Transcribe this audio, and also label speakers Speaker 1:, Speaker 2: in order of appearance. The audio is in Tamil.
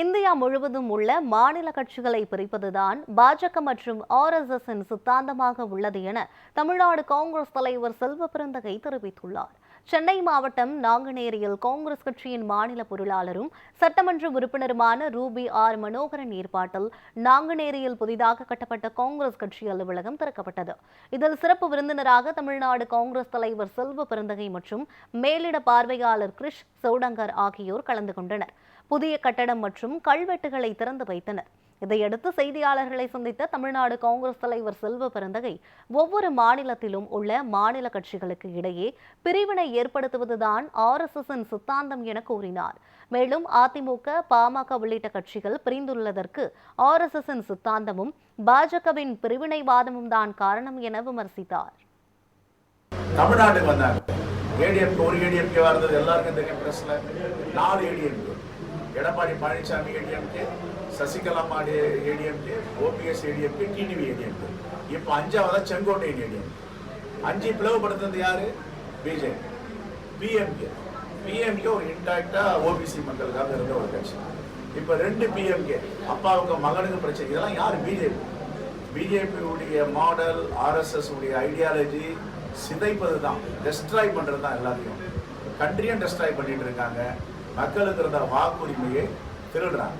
Speaker 1: இந்தியா முழுவதும் உள்ள மாநில கட்சிகளை பிரிப்பதுதான் பாஜக மற்றும் ஆர்எஸ்எஸ்ஸின் சித்தாந்தமாக உள்ளது என தமிழ்நாடு காங்கிரஸ் தலைவர் செல்வ பிறந்தகை தெரிவித்துள்ளார். சென்னை மாவட்டம் நாங்குநேரியில் காங்கிரஸ் கட்சியின் மாநில பொருளாளரும் சட்டமன்ற உறுப்பினருமான ரூபி ஆர் மனோகரன் ஏற்பாட்டில் நாங்குநேரியில் புதிதாக கட்டப்பட்ட காங்கிரஸ் கட்சி அலுவலகம் திறக்கப்பட்டது. இதில் சிறப்பு விருந்தினராக தமிழ்நாடு காங்கிரஸ் தலைவர் செல்வ பிறந்தகை மற்றும் மேலிட பார்வையாளர் கிரிஷ் சௌடங்கர் ஆகியோர் கலந்து கொண்டனர். புதிய கட்டடம் மற்றும் கல்வெட்டுகளை திறந்து வைத்தனர். இதையடுத்து செய்தியாளர்களை சந்தித்த தமிழ்நாடு காங்கிரஸ் தலைவர் செல்வ பெருந்தகை ஒவ்வொரு மாநிலத்திலும் உள்ள மாநில கட்சிகளுக்கு இடையே பிரிவினை ஏற்படுத்துவதுதான் ஆர்எஸ்எஸ்ஸின் சித்தாந்தம் என கூறினார். மேலும் அதிமுக பாமக உள்ளிட்ட கட்சிகள் பிரிந்துள்ளதற்கு ஆர்எஸ்எஸ்ஸின் சித்தாந்தமும் பாஜகவின் பிரிவினைவாதமும் தான் காரணம் என விமர்சித்தார்.
Speaker 2: தமிழ்நாட்டுக்கு வந்தாங்க. ஏடிஎம்கே ஒரு ஏடிஎம்கே இருந்தது. எல்லாருக்கும் தெரியும் பிரஸ்ல நாலு ஏடிஎம்கே எடப்பாடி பழனிசாமி ஏடிஎம்கே சசிகலா மாடி ADMK OPS ADMK TTV ADMK இப்போ அஞ்சாவதா செங்கோட்டை ஏடிஎம்கே அஞ்சு பிளவுபடுத்துறது யாரு? பிஜேபி பிஎம்கே பிஎம்கே ஒரு இன்டாக்டா ஓபிசி மக்களுக்காக இருந்த ஒரு கட்சி. இப்போ ரெண்டு பிஎம்கே அப்பாவுக்கு மகனுக்கு பிரச்சனை. இதெல்லாம் யார்? பிஜேபி பிஜேபியுடைய மாடல் ஆர்எஸ்எஸ் உடைய ஐடியாலஜி சிதைப்பது தான் டெஸ்ட்ராய் பண்ணுறது தான் எல்லாத்தையும் கண்ட்ரியும் டெஸ்ட்ராய் பண்ணிட்டு இருக்காங்க? மக்களுக்கு இருந்த வாக்குரிமையை திருடுறாங்க.